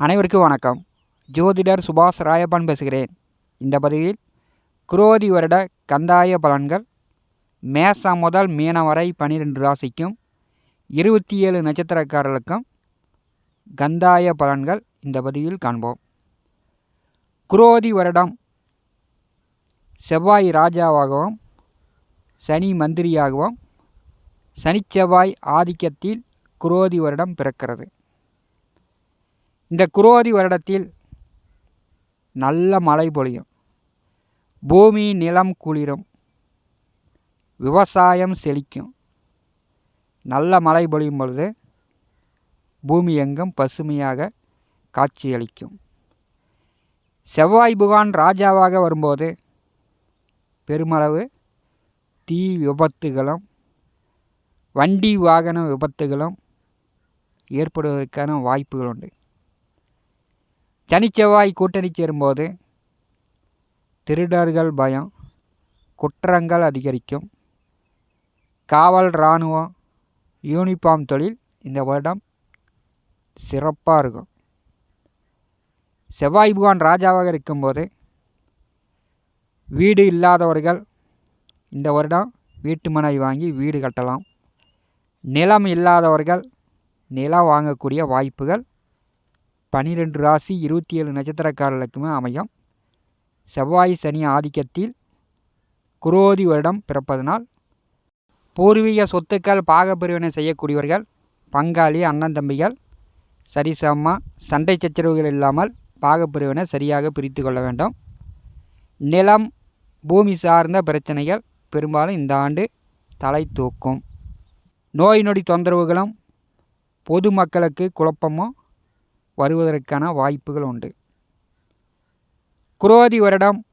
அனைவருக்கும் வணக்கம். ஜோதிடர் சுபாஷ் ராயப்பன் பேசுகிறேன். இந்த பதிவில் குரோதி வருட கந்தாய பலன்கள் மேசம் முதல் மீனம் வரை பன்னிரெண்டு ராசிக்கும் இருபத்தி ஏழு நட்சத்திரக்காரர்களுக்கும் கந்தாய பலன்கள் இந்த பதிவில் காண்போம். குரோதி வருடம் செவ்வாய் ராஜாவாகவும் சனி மந்திரியாகவும் சனிச்செவ்வாய் ஆதிக்கத்தில் குரோதி வருடம் பிறக்கிறது. இந்த குரோதி வருடத்தில் நல்ல மழை பொழியும். பூமி நிலம் குளிரும். விவசாயம் செழிக்கும். நல்ல மழை பொழியும் பொழுது பூமி எங்கும் பசுமையாக காட்சியளிக்கும். செவ்வாய் புகான் ராஜாவாக வரும்போது பெருமளவு தீ விபத்துகளும் வண்டி வாகன விபத்துகளும் ஏற்படுவதற்கான வாய்ப்புகள் உண்டு. சனிச்செவ்வாய் கூட்டணி சேரும்போது திருடர்கள் பயம் குற்றங்கள் அதிகரிக்கும். காவல் இராணுவம் யூனிஃபார்ம் தொழில் இந்த வருடம் சிறப்பாக இருக்கும். செவ்வாய் புகான் ராஜாவாக இருக்கும்போது வீடு இல்லாதவர்கள் இந்த வருடம் வீட்டு மனை வாங்கி வீடு கட்டலாம். நிலம் இல்லாதவர்கள் நிலம் வாங்கக்கூடிய வாய்ப்புகள் பனிரெண்டு ராசி இருபத்தி ஏழு நட்சத்திரக்காரர்களுக்குமே அமையும். செவ்வாய் சனி ஆதிக்கத்தில் குரோதி வருடம் பிறப்பதனால் பூர்வீக சொத்துக்கள் பாகப்பிரிவினை செய்யக்கூடியவர்கள் பங்காளி அண்ணன் தம்பிகள் சரிசமமாக சண்டை சச்சரவுகள் இல்லாமல் பாகப்பிரிவினை சரியாக பிரித்து கொள்ள வேண்டும். நிலம் பூமி சார்ந்த பிரச்சனைகள் பெரும்பாலும் இந்த ஆண்டு தலை தூக்கும். நோய் நொடி தொந்தரவுகளும் பொதுமக்களுக்கு குழப்பமும் வருவதற்கான வாய்ப்புகள் உண்டு. குரோதி வருடம்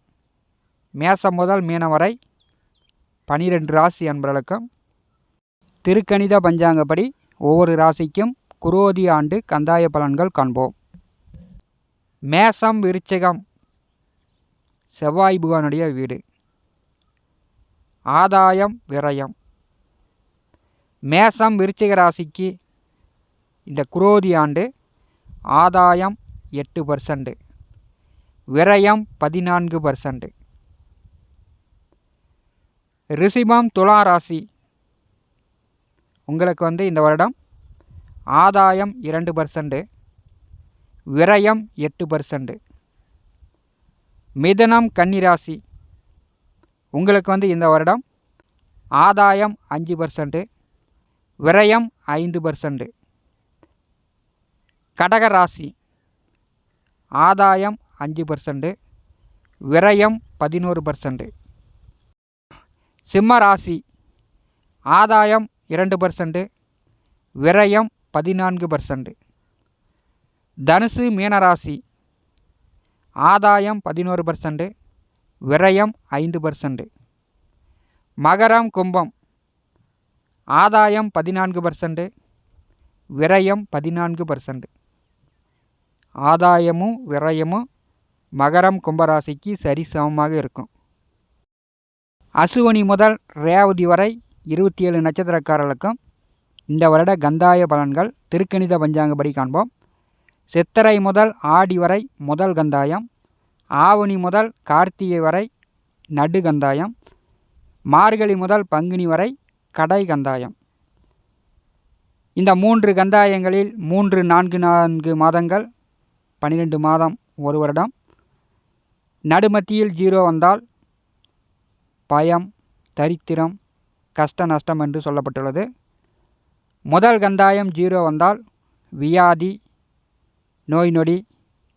மேசம் முதல் மீனம் வரை பனிரெண்டு ராசி அன்பர்களுக்கும் திருக்கணித பஞ்சாங்கப்படி ஒவ்வொரு ராசிக்கும் குரோதி ஆண்டு கந்தாய பலன்கள் காண்போம். மேசம் விருச்சகம் செவ்வாய் புகானுடைய வீடு. ஆதாயம் விரயம். மேசம் விருச்சிக ராசிக்கு இந்த குரோதி ஆண்டு ஆதாயம் எட்டு பர்சன்ட் விரயம் பதினான்கு பர்சன்ட் ரிஷிபம் துலா ராசி. உங்களுக்கு வந்து இந்த வருடம் ஆதாயம் இரண்டு பர்சன்ட் விரயம் எட்டு பர்சன்ட் மிதனம் கன்னிராசி உங்களுக்கு வந்து இந்த வருடம் ஆதாயம் அஞ்சு பர்சன்ட் விரயம் ஐந்து பர்சன்ட் கடக ராசி ஆதாயம் அஞ்சு பர்சன்ட் விரயம் பதினோரு பர்சன்ட் சிம்ம ராசி ஆதாயம் இரண்டு பர்சன்ட் விரயம் பதினான்கு பர்சன்ட் தனுசு மீனராசி. ஆதாயம் பதினோரு பர்சன்ட் விரயம் ஐந்து பர்சன்ட் மகரம் கும்பம். ஆதாயம் பதினான்கு பர்சன்ட் விரயம் பதினான்கு பர்சன்ட் ஆதாயமும் விரயமும் மகரம் கும்பராசிக்கு சரிசமமாக இருக்கும். அசுவனி முதல் ரேவதி வரை இருபத்தி ஏழு நட்சத்திரக்காரர்களுக்கும் இந்த வருட கந்தாய பலன்கள் திருக்கணித பஞ்சாங்கப்படி காண்போம். சித்திரை முதல் ஆடி வரை முதல் கந்தாயம் ஆவணி முதல் கார்த்திகை வரை நடு கந்தாயம் மார்கழி முதல் பங்குனி வரை கடை கந்தாயம். இந்த மூன்று கந்தாயங்களில் மூன்று நான்கு நான்கு மாதங்கள் பன்னிரெண்டு மாதம் ஒரு வருடம். நடுமத்தியில் ஜீரோ வந்தால் பயம் தரித்திரம் கஷ்ட நஷ்டம் என்று சொல்லப்பட்டுள்ளது. முதல் கந்தாயம் ஜீரோ வந்தால் வியாதி நோய் நொடி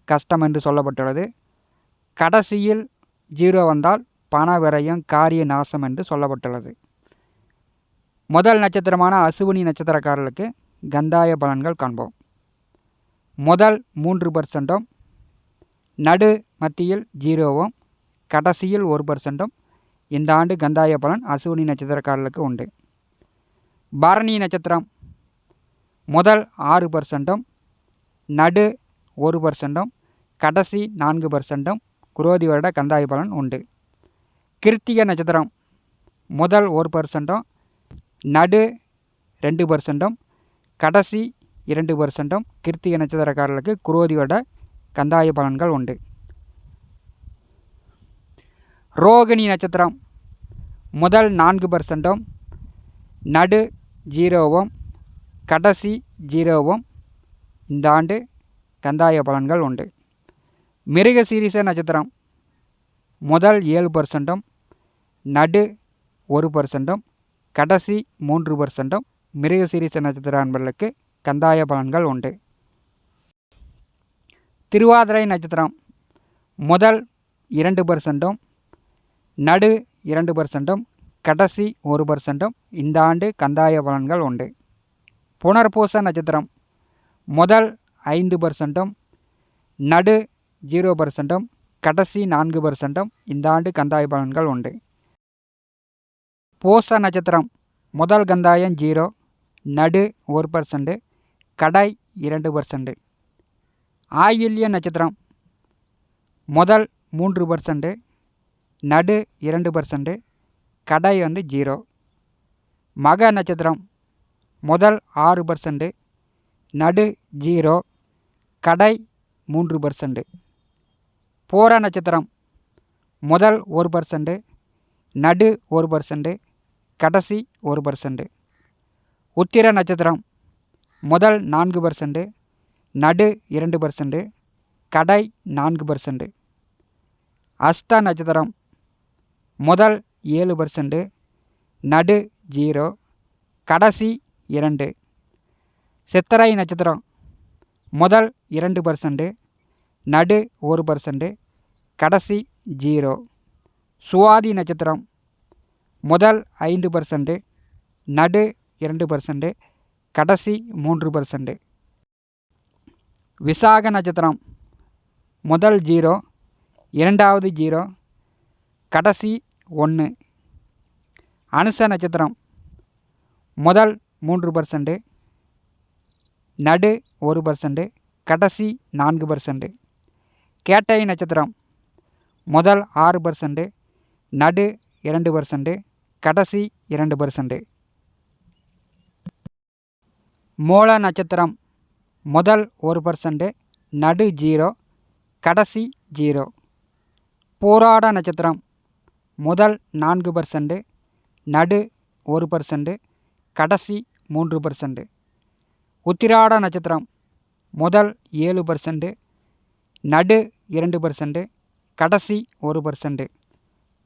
கஷ்டம் என்று சொல்லப்பட்டுள்ளது. கடைசியில் ஜீரோ வந்தால் பண விரயம் காரிய நாசம் என்று சொல்லப்பட்டுள்ளது. முதல் நட்சத்திரமான அசுவினி நட்சத்திரக்காரர்களுக்கு கந்தாய பலன்கள் காண்போம். முதல் மூன்று பர்சன்ட்டும் நடு மத்தியில் ஜீரோவும் கடைசியில் ஒரு பர்சன்ட்டும் இந்த ஆண்டு கந்தாய பலன் அசுவினி நட்சத்திரக்காரர்களுக்கு உண்டு. பரணி நட்சத்திரம் முதல் ஆறு பர்சன்ட்டும் நடு ஒரு பர்சன்ட்டும் கடைசி நான்கு பர்சன்ட்டும் குரோதி வருட கந்தாய பலன் உண்டு. கிருத்திக நட்சத்திரம் முதல் ஒரு பர்சன்ட்டும் நடு ரெண்டு பர்சன்ட்டும் கடைசி இரண்டு பர்சன்ட்டும் கிருத்திக நட்சத்திரக்காரர்களுக்கு குரோதியோட கந்தாய பலன்கள் உண்டு. ரோகிணி நட்சத்திரம் முதல் நான்கு பர்சன்ட்டும் நடு ஜீரோவும் கடைசி ஜீரோவும் இந்த ஆண்டு கந்தாய பலன்கள் உண்டு. மிருக சீரிச நட்சத்திரம் முதல் ஏழு பர்சன்ட்டும் நடு ஒரு பர்சன்ட்டும் கடைசி மூன்று பர்சன்ட்டும் மிருக சீரிச நட்சத்திர அன்பர்களுக்கு கந்தாய பலன்கள் உண்டு. திருவாதிரை நட்சத்திரம். முதல் இரண்டு பர்சன்ட்டும் நடு இரண்டு பர்சன்ட்டும் கடைசி ஒரு பர்சன்ட்டும் இந்த ஆண்டு கந்தாய பலன்கள் உண்டு. புனர்பூச நட்சத்திரம். முதல் ஐந்து பர்சன்ட்டும் நடு ஜீரோ பர்சன்ட்டும் கடைசி நான்கு பர்சன்ட்டும் இந்த ஆண்டு கந்தாய பலன்கள் உண்டு. பூச நட்சத்திரம். முதல் கந்தாயம் ஜீரோ நடு ஒரு பர்சன்ட்டு கடை இரண்டு பர்சன்ட் ஆயில்ய நட்சத்திரம் முதல் மூன்று பர்சன்ட் நடு இரண்டு பர்சன்ட் கடை வந்து ஜீரோ மக நட்சத்திரம் முதல் ஆறு பர்சன்ட் நடு ஜீரோ கடை மூன்று பர்சன்ட் போர நட்சத்திரம் முதல் ஒரு பர்சன்ட் நடு ஒரு பர்சன்ட் கடைசி ஒரு பர்சன்ட் உத்திர நட்சத்திரம் முதல் நான்கு பர்சன்ட் நடு இரண்டு பர்சன்ட் கடை நான்கு பர்சன்ட் அஸ்த நட்சத்திரம் முதல் ஏழு பர்சன்ட் நடு ஜீரோ கடைசி இரண்டு. சித்திரை நட்சத்திரம் முதல் இரண்டு பர்சன்ட் நடு ஒரு பர்சன்ட் கடைசி ஜீரோ சுவாதி நட்சத்திரம் முதல் ஐந்து பர்சன்ட் நடு இரண்டு பர்சன்ட் கடைசி மூன்று பர்சன்ட் விசாக நட்சத்திரம் முதல் ஜீரோ இரண்டாவது ஜீரோ கடைசி ஒன்று அனுச நட்சத்திரம் முதல் மூன்று பர்சன்ட் நடு ஒரு பர்சன்ட் கடைசி நான்கு பர்சன்ட் கேட்டை நட்சத்திரம் முதல் ஆறு பர்சன்ட் நடு இரண்டு பர்சன்ட் கடைசி இரண்டு பர்சன்ட் மூல நட்சத்திரம். முதல் ஒரு பர்சன்ட்டு நடு ஜீரோ கடைசி ஜீரோ போராட நட்சத்திரம். முதல் நான்கு பர்சன்ட்டு நடு ஒரு பர்சன்ட்டு கடைசி மூன்று பர்சன்ட்டு உத்திராட நட்சத்திரம். முதல் ஏழு பர்சன்ட்டு நடு இரண்டு பர்சன்ட்டு கடைசி ஒரு பர்சன்ட்டு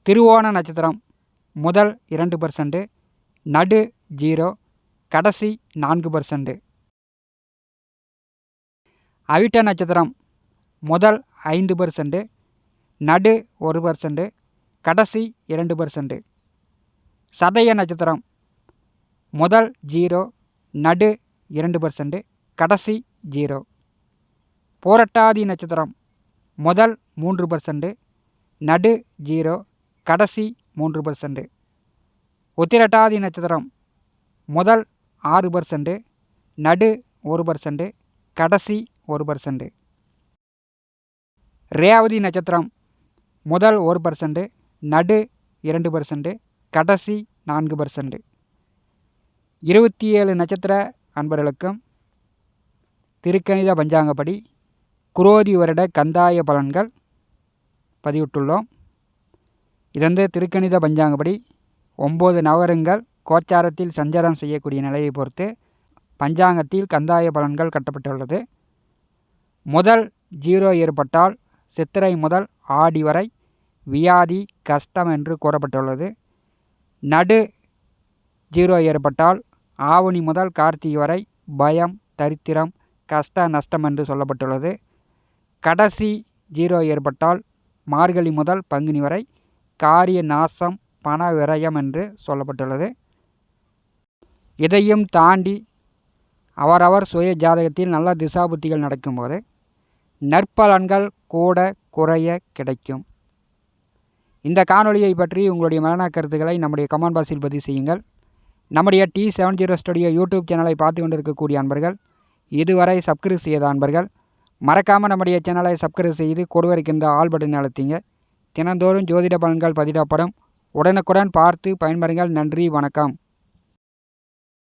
திருவோண நட்சத்திரம். முதல் இரண்டு பர்சன்ட்டு நடு ஜீரோ கடைசி நான்கு பர்சன்ட் அவிட்ட நட்சத்திரம் முதல் ஐந்து பர்சன்ட் நடு ஒரு பர்சன்ட் கடைசி இரண்டு பர்சன்ட் சதய நட்சத்திரம் முதல் ஜீரோ நடு இரண்டு பர்சன்ட் கடைசி ஜீரோ போரட்டாதி நட்சத்திரம் முதல் மூன்று பர்சன்ட் நடு ஜீரோ கடைசி மூன்று பர்சன்ட் உத்திரட்டாதி நட்சத்திரம் முதல் ஆறு பர்சண்ட்டு நடு ஒரு பர்சண்ட்டு கடைசி ஒரு பர்சண்ட்டு ரேவதி நட்சத்திரம் முதல் ஒரு பர்சன்ட் நடு இரண்டு பர்சண்ட்டு கடைசி நான்கு பர்சன்ட் இருபத்தி ஏழு நட்சத்திர அன்பர்களுக்கும் திருக்கணித பஞ்சாங்கப்படி குரோதி வருட கந்தாய பலன்கள் பதிவிட்டுள்ளோம். இதந்து திருக்கணித பஞ்சாங்கப்படி ஒம்பது நவரங்கள் கோச்சாரத்தில் சஞ்சாரம் செய்யக்கூடிய நிலையை பொறுத்து பஞ்சாங்கத்தில் கந்தாய பலன்கள் கட்டப்பட்டுள்ளது. முதல் ஜீரோ ஏற்பட்டால் சித்திரை முதல் ஆடி வரை வியாதி கஷ்டம் என்று கூறப்பட்டுள்ளது. நடு ஜீரோ ஏற்பட்டால் ஆவணி முதல் கார்த்திகை வரை பயம் தரித்திரம் கஷ்ட நஷ்டம் என்று சொல்லப்பட்டுள்ளது. கடைசி ஜீரோ ஏற்பட்டால் மார்கழி முதல் பங்குனி வரை காரிய நாசம் பண விரயம் என்று சொல்லப்பட்டுள்ளது. இதையும் தாண்டி அவரவர் சுய ஜாதகத்தில் நல்ல திசாபுத்திகள் நடக்கும்போது நற்பலன்கள் கூட குறைய கிடைக்கும். இந்த காணொலியை பற்றி உங்களுடைய மரண கருத்துக்களை நம்முடைய கமெண்ட் பாக்ஸில் பதிவு செய்யுங்கள். நம்முடைய T seven zero studio YouTube சேனலை பார்த்து கொண்டிருக்கக்கூடிய அன்பர்கள் இதுவரை சப்ஸ்கிரைப் செய்த அன்பர்கள் மறக்காமல் நம்முடைய சேனலை சப்ஸ்கிரைப் செய்து கொடுவருக்கின்ற ஆல் பட்டன் அழுத்திங்க. தினந்தோறும் ஜோதிட பலன்கள் பதிடப்படும் உடனுக்குடன் பார்த்து பயன்பெறுங்கள். நன்றி வணக்கம்.